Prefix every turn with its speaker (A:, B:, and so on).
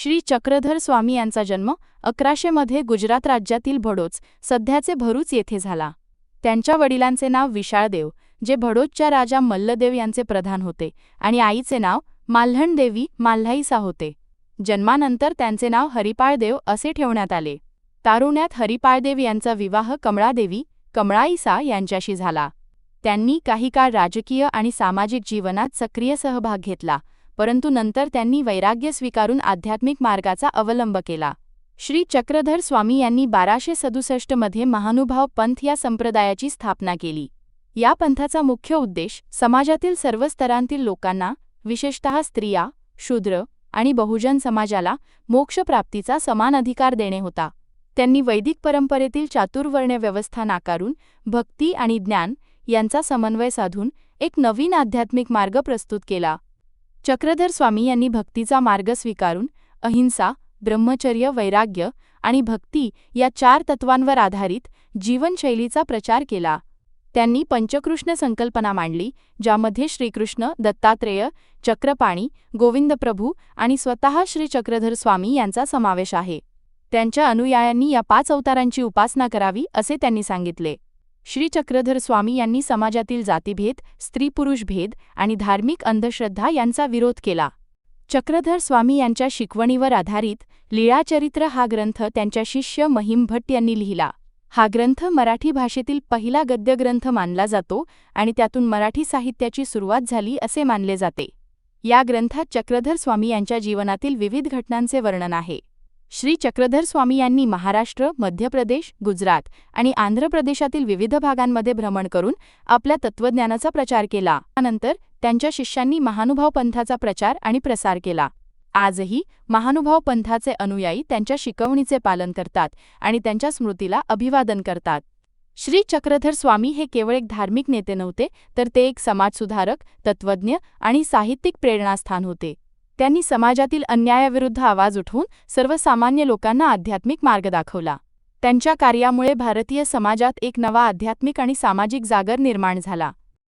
A: श्री चक्रधर स्वामी यांचा जन्म अकराशे मध्ये गुजरात राज्यातील भडोच सध्याचे भरूच येथे झाला. त्यांच्या वडिलांचे नाव विशाळदेव जे भडोचच्या राजा मल्लदेव यांचे प्रधान होते आणि आईचे नाव माल्हणदेवी माल्हाईसा होते. जन्मानंतर त्यांचे नाव हरिपाळदेव असे ठेवण्यात आले. तारुण्यात हरिपाळदेव यांचा विवाह कमळादेवी कमळाईसा यांच्याशी झाला. त्यांनी काही काळ राजकीय आणि सामाजिक जीवनात सक्रिय सहभाग घेतला परंतु नंतर त्यांनी वैराग्य स्वीकारून आध्यात्मिक मार्गाचा अवलंब केला. श्री चक्रधर स्वामी यांनी बाराशे सदुसष्टमध्ये महानुभाव पंथ या संप्रदायाची स्थापना केली. या पंथाचा मुख्य उद्देश समाजातील सर्व स्तरांतील लोकांना विशेषतः स्त्रिया शूद्र आणि बहुजन समाजाला मोक्षप्राप्तीचा समान अधिकार देणे होता. त्यांनी वैदिक परंपरेतील चातुर्वर्ण्य व्यवस्था नाकारून भक्ती आणि ज्ञान यांचा समन्वय साधून एक नवीन आध्यात्मिक मार्ग प्रस्तुत केला. चक्रधर स्वामी यांनी भक्तीचा मार्ग स्वीकारून अहिंसा ब्रह्मचर्य वैराग्य आणि भक्ती या चार तत्वांवर आधारित जीवनशैलीचा प्रचार केला. त्यांनी पंचकृष्ण संकल्पना मांडली ज्यामध्ये श्रीकृष्ण दत्तात्रेय चक्रपाणी गोविंदप्रभू आणि स्वतः श्री चक्रधर स्वामी यांचा समावेश आहे. त्यांच्या अनुयायांनी या पाच अवतारांची उपासना करावी असे त्यांनी सांगितले. श्री चक्रधर स्वामी यांनी समाजातील जातीभेद स्त्री पुरुष भेद आणि धार्मिक अंधश्रद्धा यांचा विरोध केला. चक्रधर स्वामी यांच्या शिकवणीवर आधारित लीळाचरित्र हा ग्रंथ त्यांच्या शिष्य महिम भट्ट यांनी लिहिला. हा ग्रंथ मराठी भाषेतील पहिला गद्यग्रंथ मानला जातो आणि त्यातून मराठी साहित्याची सुरुवात झाली असे मानले जाते. या ग्रंथात चक्रधर स्वामी यांच्या जीवनातील विविध घटनांचे वर्णन आहे. श्री चक्रधर स्वामी यांनी महाराष्ट्र मध्य प्रदेश गुजरात आणि आंध्र प्रदेशातील विविध भागांमध्ये भ्रमण करून आपल्या तत्त्वज्ञानाचा प्रचार केला. त्यानंतर त्यांच्या शिष्यांनी महानुभाव पंथाचा प्रचार आणि प्रसार केला. आजही महानुभाव पंथाचे अनुयायी त्यांच्या शिकवणीचे पालन करतात आणि त्यांच्या स्मृतीला अभिवादन करतात. श्री चक्रधर स्वामी हे केवळ एक धार्मिक नेते नव्हते तर ते एक समाजसुधारक तत्त्वज्ञ आणि साहित्यिक प्रेरणास्थान होते. त्यांनी समाजातील अन्यायाविरुद्ध आवाज उठवून सर्वसामान्य लोकांना आध्यात्मिक मार्ग दाखवला. त्यांच्या कार्यामुळे भारतीय समाजात एक नवा आध्यात्मिक आणि सामाजिक जागर निर्माण झाला.